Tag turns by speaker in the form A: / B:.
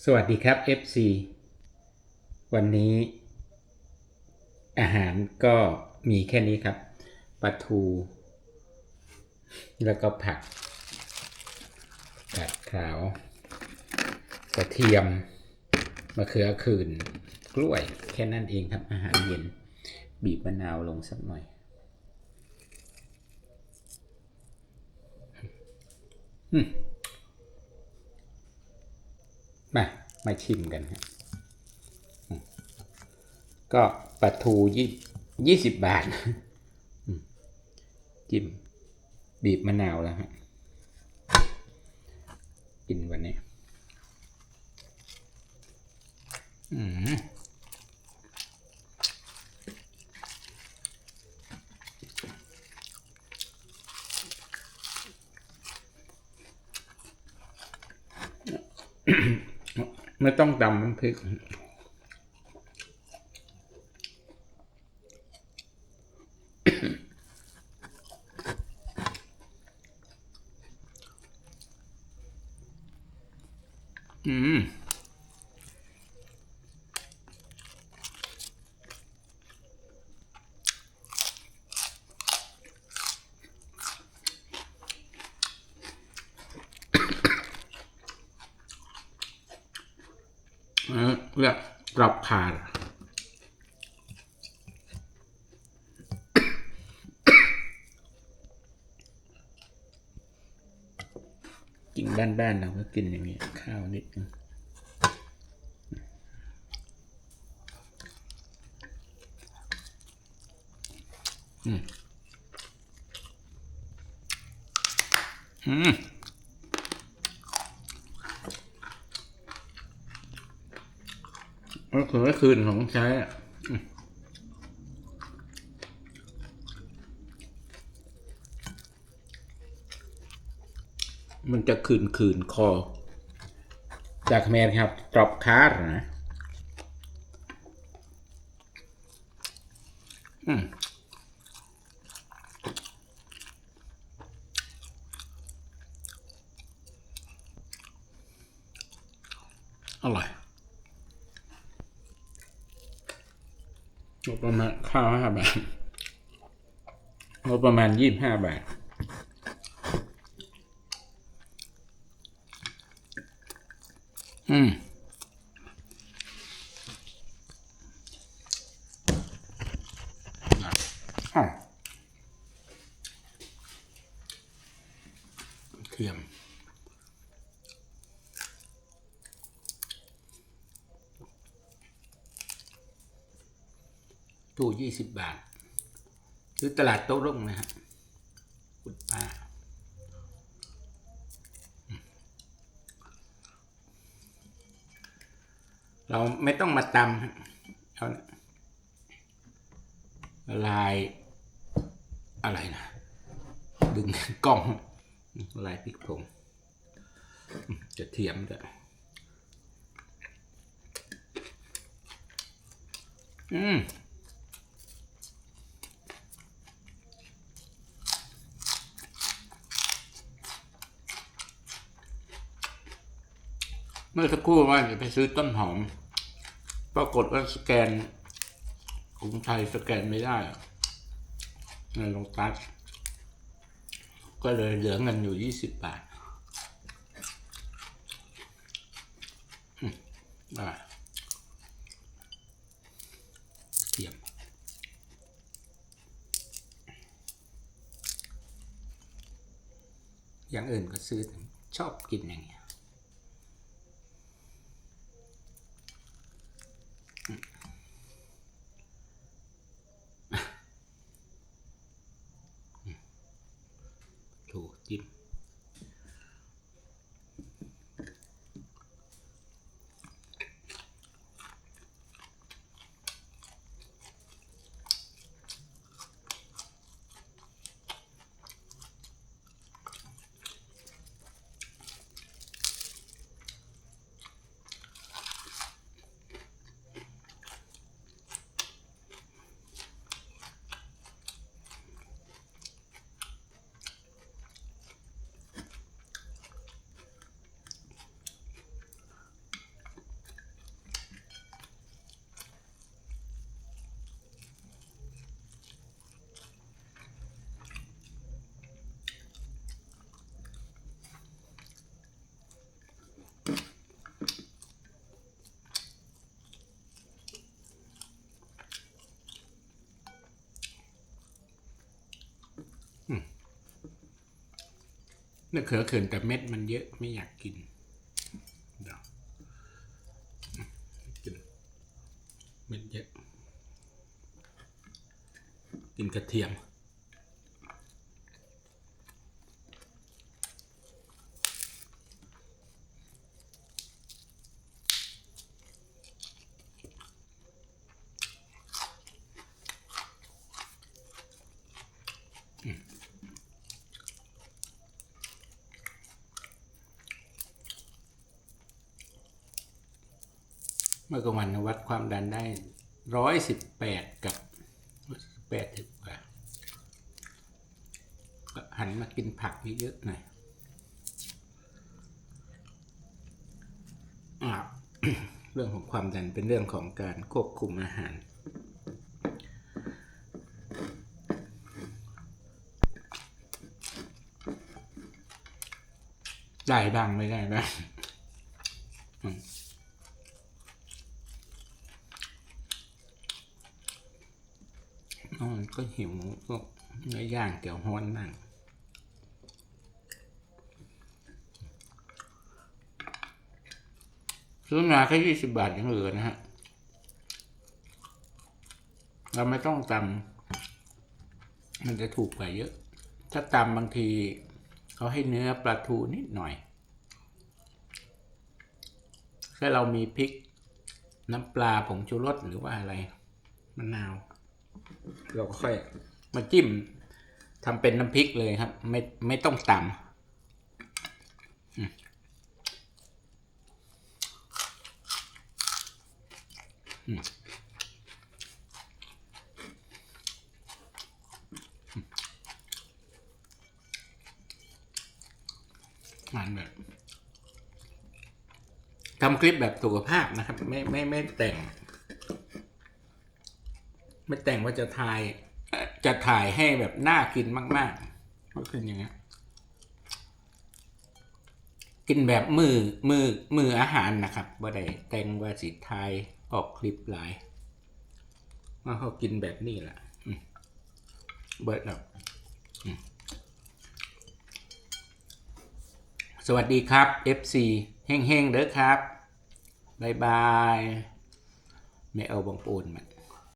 A: สวัสดีครับ FC วันนี้อาหารก็มีแค่นี้ครับปลาทู แล้วก็ผักกาดขาว กระเทียมมะเขือขื่นกล้วย แค่นั้นเองครับอาหารเย็น บีบมะนาวลงสักหน่อยอืม มามาชิมกันครับก็ปลาทูยี่ยี่สิบบาทจิ้มบีบมะนาวแล้วฮะกินวันนี้ อืม ไม่ต้องดำมันพริก อืม เรียกกรอบขาดกินบ้านๆเราก็กินอย่างนี้ข้าวนิดนึงอืมอืม ก็คือคืนของใช้อะมันจะคืนคืนคอ จากแมนครับกรอบคาร์นะอืมอร่อย งบ ประมาณข้าวห้าบาทงบประมาณยี่บห้าบาท อืมเทียม ตู้ยี่สิบบาทซื้อตลาดโต๊ะร่งนะฮะคุณป้าอืมเราไม่ต้องมาตำเอาลายอะไรนะ ดึงกล้องละลายพริกผงอืมจะเทียมด้วยอืม มื่อสักครู่ว่าจะไปซื้อต้นหอม ปรากฏว่าสแกนกรุงไทยสแกนไม่ได้ในโลตัสก็เลยเหลือเงินอยู่ยี่สิบบาทอืมอ่าเทียมอย่างอื่นก็ซื้อชอบกินอย่างเงี้ย ถู เนื้อเขือเขินแต่เม็ดมันเยอะไม่อยากกินเดี๋ยวกินเม็ดเยอะ กินกระเทียม มื่อกลางวันวัดความดันได้ร้อยสิบแปดกับแปดถึงกว่าก็หันมากินผักเยอะๆหน่อยเรื่องของความดันเป็นเรื่องของการควบคุมอาหาร ได้บ้างไม่ได้บ้าง อ๋อก็หิวก็เนื้อย่างเกี่ยวฮ้อนนั่งซื้อมาแค่ยี่สิบบาทยังเหลือนะฮะ เราไม่ต้องตำมันจะถูกกว่าเยอะ ถ้าตำบางทีเขาให้เนื้อปลาทูนิดหน่อยถ้าเรามีพริกน้ำปลาผงชูรสหรือว่าอะไรมะนาว เราก็ค่อยมาจิ้มทำเป็นน้ำพริกเลยครับ ไม่ไม่ต้องตำอืมอืมมันแบบทำคลิปแบบสุขภาพนะครับ ไม่ไม่ไม่แต่ง ไม่แต่งว่าจะถ่าย จะถ่ายให้แบบน่ากินมากๆก็คืออย่างเงี้ยกินแบบมือมือมืออาหารนะครับว่าได้แต่งว่าสิทายออกคลิปหลายว่าเขากินแบบนี้แหละเบิร์ดแล้วอืมสวัสดีครับ FC เฮ้งๆเด้อครับ บ๊ายบาย ไม่เอาบองปูนมัน